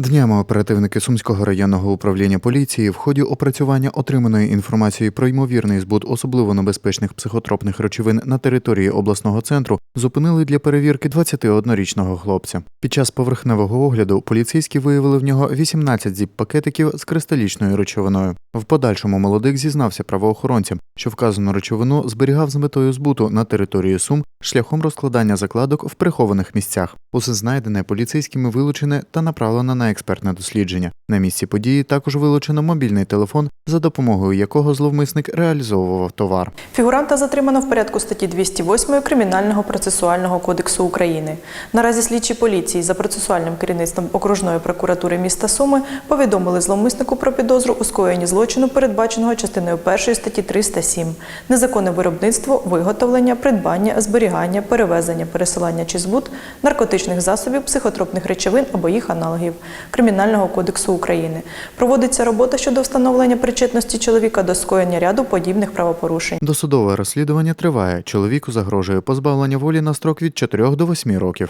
Днями оперативники Сумського районного управління поліції в ході опрацювання отриманої інформації про ймовірний збут особливо небезпечних психотропних речовин на території обласного центру зупинили для перевірки 21-річного хлопця. Під час поверхневого огляду поліцейські виявили в нього 18 зіп-пакетиків з кристалічною речовиною. В подальшому молодик зізнався правоохоронцям, що вказану речовину зберігав з метою збуту на території Сум шляхом розкладання закладок в прихованих місцях. Усе знайдене поліцейськими вилучене та направлено на експертне дослідження. На місці події також вилучено мобільний телефон, за допомогою якого зловмисник реалізовував товар. Фігуранта затримано в порядку статті 208 Кримінального процесуального кодексу України. Наразі слідчі поліції за процесуальним керівництвом окружної прокуратури міста Суми повідомили зловмиснику про підозру у скоєнні злочину, передбаченого частиною 1 статті 307 незаконне виробництво, виготовлення, придбання, зберігання, перевезення, пересилання чи збут наркотичних засобів, психотропних речовин або їх аналогів Кримінального кодексу України. Проводиться робота щодо встановлення причетності чоловіка до скоєння ряду подібних правопорушень. Досудове розслідування триває. Чоловіку загрожує позбавлення волі на строк від 4 до 8 років.